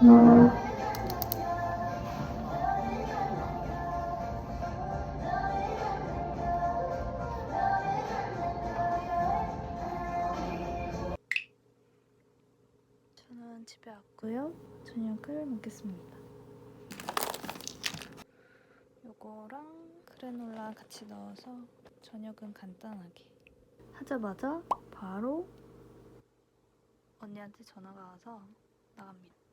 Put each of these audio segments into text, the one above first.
저는 집에 왔고요. 저녁을 먹겠습니다. 요거랑 그래놀라 같이 넣어서 저녁은 간단하게 하자마자 바로 언니한테 전화가 와서 나갑니다.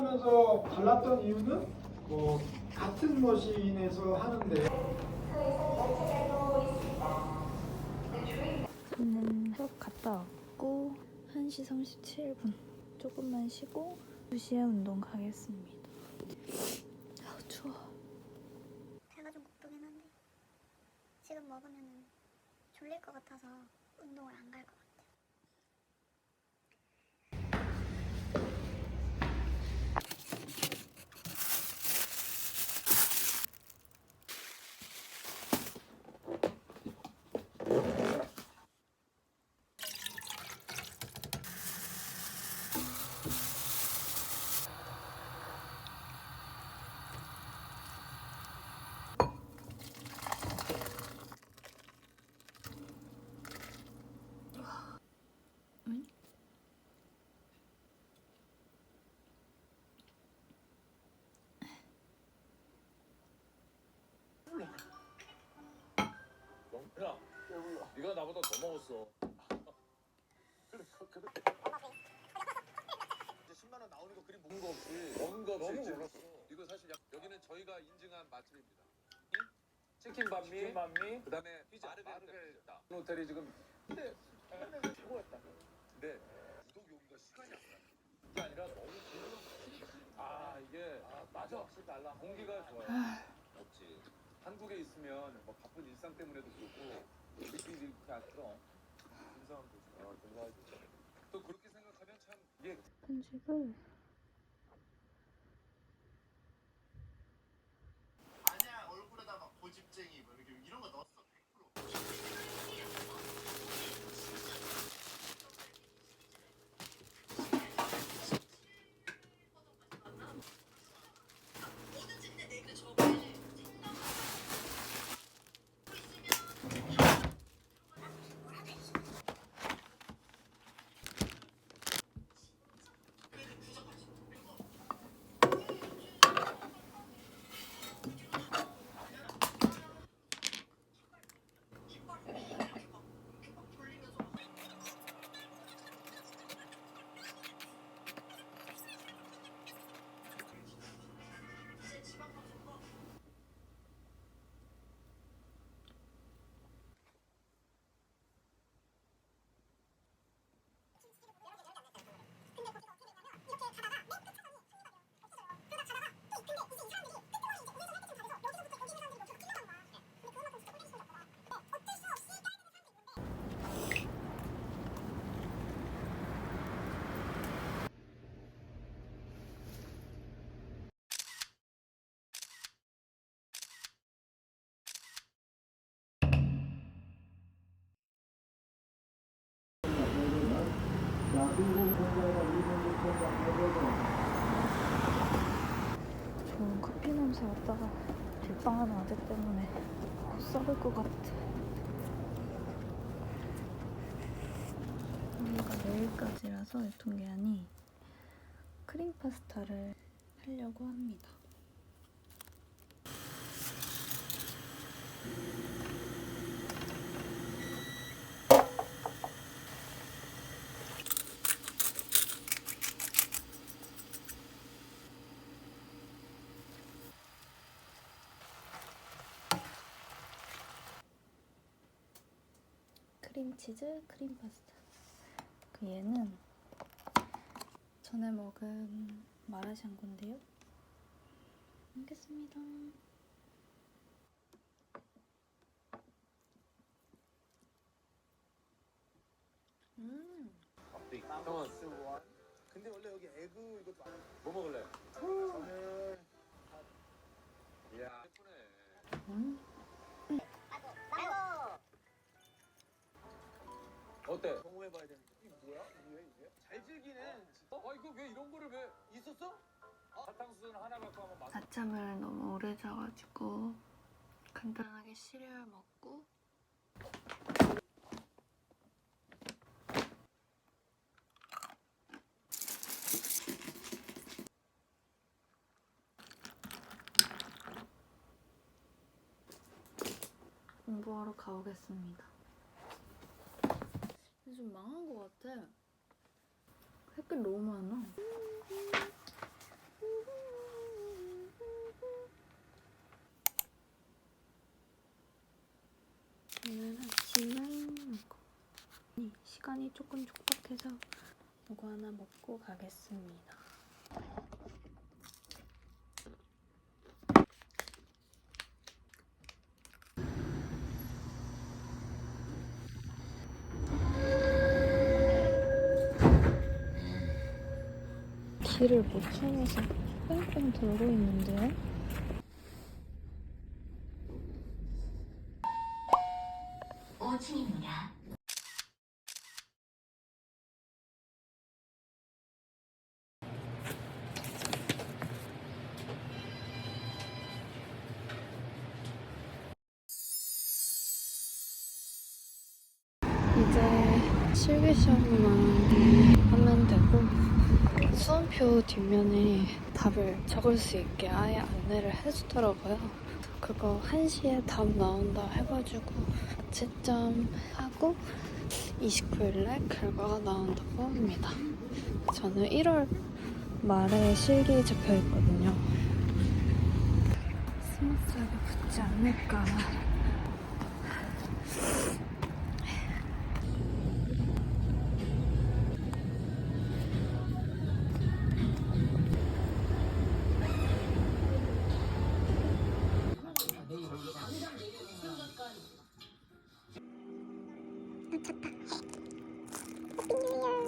하면서 달랐던 이유는 뭐 같은 머신에서 하는데. 저는 수업 갔다 왔고 1시 37분 조금만 쉬고 2시에 운동 가겠습니다. 아우 추워. 배가 좀 고프긴 한데 지금 먹으면 졸릴 것 같아서 운동을 안 갈 것 같아요. 네가 나보다 더 먹었어. 이제 10만 원 나오는 거 그림 먹는 거 없이 거 없이 너무 이제 몰랐어. 이거 사실 약- 여기는 저희가 인증한 맛집입니다. 치킨 반미, 치킨 반미, 그다음에 피자, 마르게리타. 호텔이 지금 근데 최고였다. 근데 구독 여기가 시간이 안 나. 이게 아니라 너무 아 이게 아, 맞아. 확실히 달라. 공기가 좋아요. 없지. 한국에 있으면 뭐 바쁜 일상 때문에도 그렇고 어, 그렇게 생각하면 참 이게 편집을 냄새 맡다가 뒷방하는 아재 때문에 곧 썩을 것 같아. 여기가 내일까지라서 유통기한이 크림 파스타를 하려고 합니다. 크림치즈 크림 파스타. 그 얘는 전에 먹은 마라샹궈인데요. 먹겠습니다. 음. 근데 원래 여기 에그 이것도 안 뭐 먹을래? 저는 이야 예쁘네. 어때? 경호해봐야 되는데 이게 뭐야? 이게 이게? 잘 즐기네 진짜. 어 이거 왜 이런 거를 왜 있었어? 사탕수수는 하나 갖고 하면 맛. 낮잠을 너무 오래 자가지고 간단하게 시리얼 먹고 공부하러 가보겠습니다. 좀 망한 것 같아. 햇빛 너무 많아. 오늘 아침은. 시간이 조금 촉박해서 이거 하나 먹고 가겠습니다. 길을 못 찾아서 뺑뺑 돌고 있는데요? 이제 실기 시험만 하면 되고 수험표 뒷면에 답을 적을 수 있게 아예 안내를 해주더라고요. 그거 1시에 답 나온다 해가지고 채점하고 29일날 결과가 나온다고 합니다. 저는 1월 말에 실기 잡혀 있거든요. 스무스하게 붙지 않을까. 查查。